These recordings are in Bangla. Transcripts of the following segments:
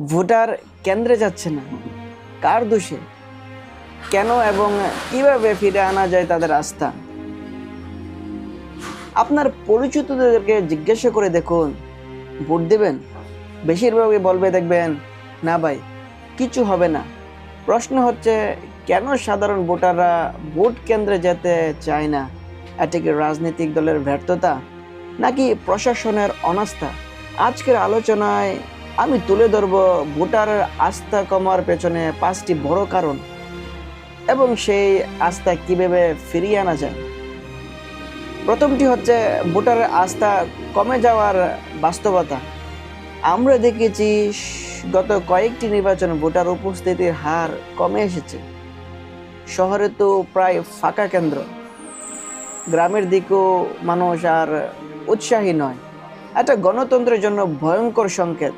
ভোটার কেন্দ্রে যাচ্ছে না। কার দোষে? কেন এবং কীভাবে ফিরে আনা যায় তাদের আস্থা? আপনার পরিচিতদেরকে জিজ্ঞাসা করে দেখুন। ভোট দেবেন? বেশিরভাগই বলবে দেখবেন, না ভাই, কিছু হবে না। প্রশ্ন হচ্ছে, কেন সাধারণ ভোটাররা ভোট কেন্দ্রে যেতে চায় না? এটা কি রাজনৈতিক দলের ব্যর্থতা? নাকি প্রশাসনের অনাস্থা? আজকের আলোচনায় আমি তুলে ধরব ভোটারের আস্থা কমার পেছনে পাঁচটি বড় কারণ এবং সেই আস্থা কীভাবে ফিরিয়ে আনা যায়। প্রথমটি হচ্ছে ভোটারের আস্থা কমে যাওয়ার বাস্তবতা। আমরা দেখেছি গত কয়েকটি নির্বাচন ভোটার উপস্থিতির হার কমে এসেছে। শহরে তো প্রায় ফাঁকা কেন্দ্র। গ্রামের দিকেও মানুষ আর উৎসাহী নয়। এটা গণতন্ত্রের জন্য ভয়ঙ্কর সংকেত।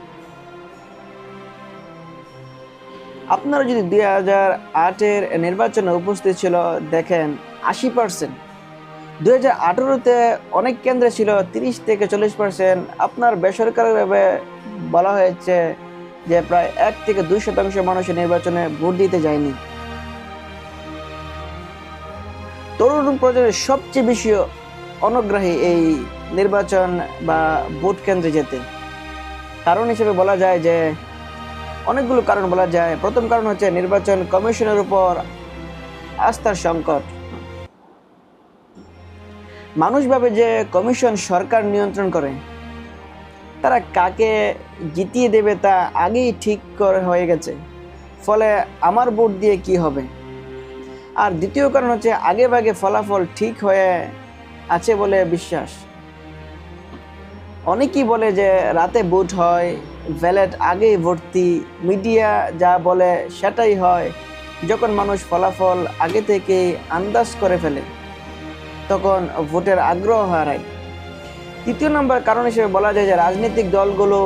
আপনারা যদি দুই হাজার আটের নির্বাচনে উপস্থিত ছিল, দেখেন আশি পার্সেন্ট দুই হাজার আঠেরোতে অনেক কেন্দ্রে ছিল তিরিশ থেকে চল্লিশ পার্সেন্ট আপনার বেসরকারিভাবে বলা হয়েছে যে প্রায় এক থেকে দুই শতাংশ মানুষের নির্বাচনে ভোট দিতে যায়নি। তরুণ প্রজন্মের সবচেয়ে বেশি অনগ্রাহী এই নির্বাচন বা ভোট কেন্দ্রে যেতে। কারণ হিসেবে বলা যায় যে অনেকগুলো কারণ বলা যায়। প্রথম কারণ হচ্ছে নির্বাচন কমিশনের উপর আস্থার সংকট। মানুষ ভাবে যে কমিশন সরকার নিয়ন্ত্রণ করে। তারা কাকে জিতিয়ে দেবে তা আগেই ঠিক করে হয়ে গেছে। ফলে আমার ভোট দিয়ে কি হবে? আর দ্বিতীয় কারণ হচ্ছে আগে ভাগে ফলাফল ঠিক হয়ে আছে বলে বিশ্বাস। অনেকেই বলে যে রাতে ভোট হয়, ব্যালেট আগেই ভর্তি, মিডিয়া যা বলে সেটাই হয়। যখন মানুষ ফলাফল আগে থেকেই আন্দাজ করে ফেলে, তখন ভোটের আগ্রহ হারায়। তৃতীয় নম্বর কারণ হিসেবে বলা যায় যে রাজনৈতিক দলগুলো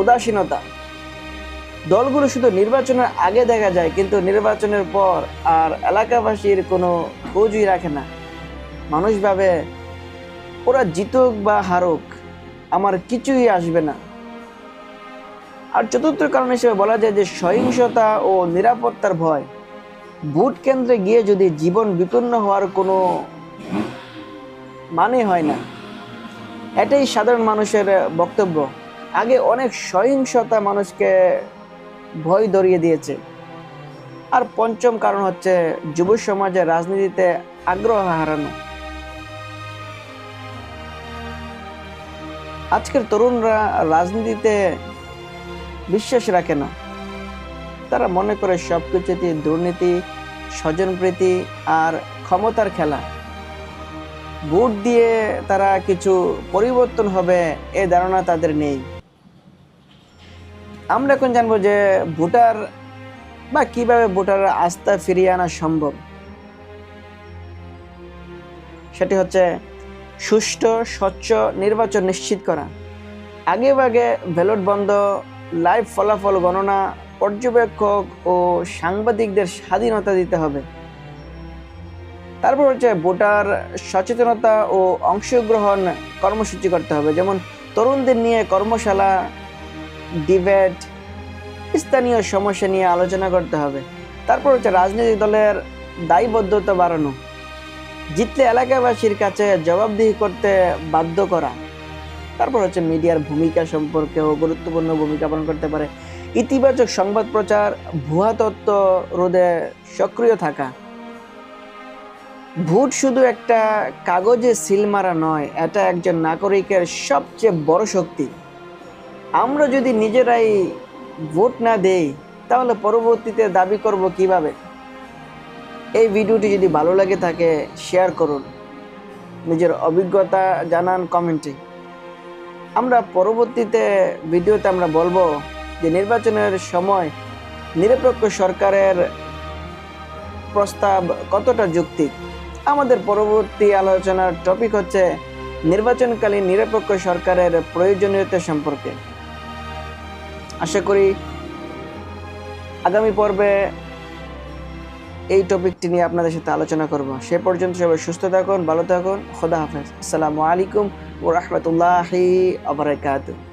উদাসীনতা। দলগুলো শুধু নির্বাচনের আগে দেখা যায়, কিন্তু নির্বাচনের পর আর এলাকাবাসীর কোনো খোঁজই রাখে না। মানুষ ভাবে ওরা জিতুক বা হারুক। আমার কিছুই আসবে না। আর চতুর্থ কারণ হিসেবে বলা যায় যে সহিংসতা ও নিরাপত্তার ভয়। ভোট কেন্দ্রে গিয়ে যদি জীবন বিপন্ন হওয়ার কোনো মানে হয় না, এটাই সাধারণ মানুষের বক্তব্য। আগে অনেক সহিংসতা মানুষকে ভয় ধরিয়ে দিয়েছে। আর পঞ্চম কারণ হচ্ছে যুব সমাজের রাজনীতিতে আগ্রহ হারানো। আজকের তরুণরা রাজনীতিতে বিশ্বাস রাখে না। তারা মনে করে সব কিছুতে দুর্নীতি, স্বজনপ্রীতি আর ক্ষমতার খেলা। ভোট দিয়ে তারা কিছু পরিবর্তন হবে এ ধারণা তাদের নেই। আমরা এখন জানব যে ভোটার বা কীভাবে ভোটার আস্থা ফিরিয়ে আনা সম্ভব? সেটি হচ্ছে সুষ্ঠু, স্বচ্ছ নির্বাচন নিশ্চিত করা। আগে ভাগে ব্যালট বন্ধ, লাইভ ফলাফল গণনা, পর্যবেক্ষক ও সাংবাদিকদের স্বাধীনতা দিতে হবে। তারপর হচ্ছে ভোটার সচেতনতা ও অংশগ্রহণ কর্মসূচি করতে হবে, যেমন তরুণদের নিয়ে কর্মশালা, ডিবেট, স্থানীয় সমস্যা নিয়ে আলোচনা করতে হবে। তারপর হচ্ছে রাজনৈতিক দলের দায়বদ্ধতা বাড়ানো। জিতলে এলাকাবাসীর কাছে জবাবদিহি করতে বাধ্য করা। তারপর হচ্ছে মিডিয়ার ভূমিকা সম্পর্কেও গুরুত্বপূর্ণ ভূমিকা পালন করতে পারে। ইতিবাচক সংবাদ প্রচার, ভুয়া তত্ত্ব রোধে সক্রিয় থাকা। ভোট শুধু একটা কাগজে সিল মারা নয়, এটা একজন নাগরিকের সবচেয়ে বড় শক্তি। আমরা যদি নিজেরাই ভোট না দেই, তাহলে পরবর্তীতে দাবি করব কীভাবে? এই ভিডিওটি যদি ভালো লাগে থাকে শেয়ার করুন। নিজের অভিজ্ঞতা জানান কমেন্টে। আমরা পরবর্তীতে ভিডিওতে আমরা বলব যে নির্বাচনের সময় নিরপেক্ষ সরকারের প্রস্তাব কতটা যৌক্তিক। আমাদের পরবর্তী আলোচনার টপিক হচ্ছে নির্বাচনকালীন নিরপেক্ষ সরকারের প্রয়োজনীয়তা সম্পর্কে। আশা করি আগামী পর্বে এই টপিকটি নিয়ে আপনাদের সাথে আলোচনা করব। সে পর্যন্ত সবাই সুস্থ থাকুন, ভালো থাকুন। খোদা হাফেজ। আসসালামু আলাইকুম ও রহমতুল্লাহি আবরাকাতুহ